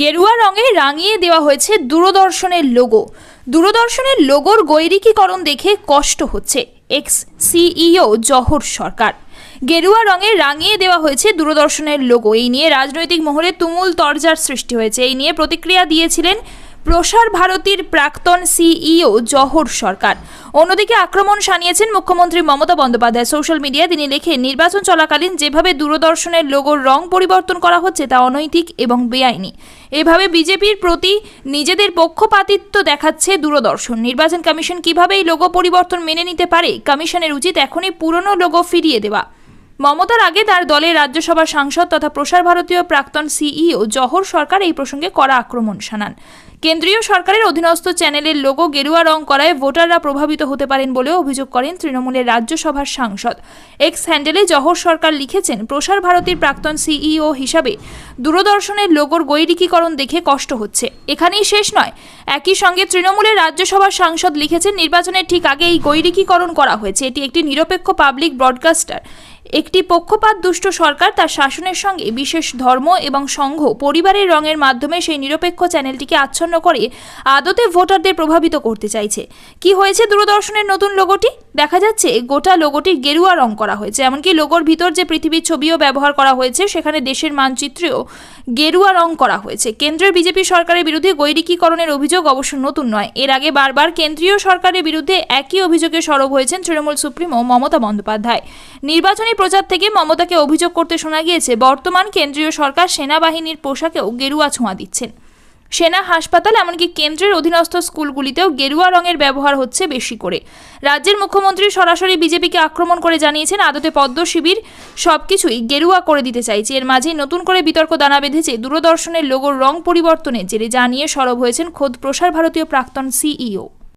গেরুয়া রঙে রাঙিয়ে দেওয়া হয়েছে দূরদর্শনের লোগো দূরদর্শনের লোগোর গৈরিকীকরণ দেখে কষ্ট হচ্ছে এক্স সিইও জহর সরকার। গেরুয়া রঙে রাঙিয়ে দেওয়া হয়েছে দূরদর্শনের লোগো এই নিয়ে রাজনৈতিক মহলে তুমুল তরজার সৃষ্টি হয়েছে। এই নিয়ে প্রতিক্রিয়া দিয়েছিলেন প্রসার ভারতীর প্রাক্তন সিইও জহর সরকার। অন্যদিকে আক্রমণ সানিয়েছেন মুখ্যমন্ত্রী মমতা বন্দ্যোপাধ্যায়। সোশ্যাল মিডিয়ায় তিনি লেখেন, নির্বাচন চলাকালীন যেভাবে দূরদর্শনের লোগোর রং পরিবর্তন করা হচ্ছে তা অনৈতিক এবং বেআইনি। এভাবে বিজেপির প্রতি নিজেদের পক্ষপাতিত্ব দেখাচ্ছে দূরদর্শন। নির্বাচন কমিশন কীভাবে এই লোগো পরিবর্তন মেনে নিতে পারে? কমিশনের উচিত এখনই পুরনো লোগো ফিরিয়ে দেওয়া। মমতার আগে তার দলের রাজ্যসভার সাংসদ তথা প্রসার ভারতীয় প্রাক্তন সিইও জহর সরকার এই প্রসঙ্গে কড়া আক্রমণ শানান। কেন্দ্রীয় সরকারের অধীনস্থ চ্যানেলের লোগো গেরুয়া রং করায় ভোটাররা প্রভাবিত হতে পারেন বলেও অভিযোগ করেন তৃণমূলের রাজ্যসভার সাংসদ। এক্স হ্যান্ডেলে জহর সরকার লিখেছেন, প্রসার ভারতীর প্রাক্তন সিইও হিসাবে দূরদর্শনের লোগোর গৈরিকীকরণ দেখে কষ্ট হচ্ছে। এখানেই শেষ নয়। একই সঙ্গে তৃণমূলের রাজ্যসভার সাংসদ লিখেছেন, নির্বাচনের ঠিক আগে এই গৈরিকীকরণ করা হয়েছে। এটি একটি নিরপেক্ষ পাবলিক ব্রডকাস্টার। একটি পক্ষপাত দুষ্ট সরকার তার শাসনের সঙ্গে বিশেষ ধর্ম এবং সংঘ পরিবারের রঙের মাধ্যমে সেই নিরপেক্ষ চ্যানেলটিকে আচ্ছন্ন করে আদতে ভোটারদের প্রভাবিত করতে চাইছে। কি হয়েছে দূরদর্শনের নতুন লোগোটি দেখা যাচ্ছে গোটা লোগোটি গেরুয়া রং করা হয়েছে, এমনকি লোগোর ভিতর যে পৃথিবীর ছবিও ব্যবহার করা হয়েছে, সেখানে দেশের মানচিত্রেও গেরুয়া রং করা হয়েছে। কেন্দ্রের বিজেপি সরকারের বিরুদ্ধে গৈরিকীকরণের অভিযোগ অবশ্য নতুন নয়। এর আগে বারবার কেন্দ্রীয় সরকারের বিরুদ্ধে একই অভিযোগে সরব হয়েছেন তৃণমূল সুপ্রিমো মমতা বন্দ্যোপাধ্যায়। নির্বাচনী প্রচার থেকে মমতাকে অভিযোগ করতে শোনা গিয়েছে, বর্তমান কেন্দ্রীয় সরকার সেনাবাহিনীর পোশাকেও গেরুয়া ছোঁয়া দিচ্ছেন। সেনা হাসপাতাল এমনকি কেন্দ্রের অধীনস্থ স্কুলগুলিতেও গেরুয়া রঙের ব্যবহার হচ্ছে বেশি করে। রাজ্যের মুখ্যমন্ত্রী সরাসরি বিজেপিকে আক্রমণ করে জানিয়েছেন, আদতে পদ্ম শিবির সব কিছুই গেরুয়া করে দিতে চাইছে। এর মাঝেই নতুন করে বিতর্ক দানা বেঁধেছে দূরদর্শনের লোগোর রং পরিবর্তনের জেরে জানিয়ে সরব হয়েছেন খোদ প্রসার ভারতীয় প্রাক্তন সিইও।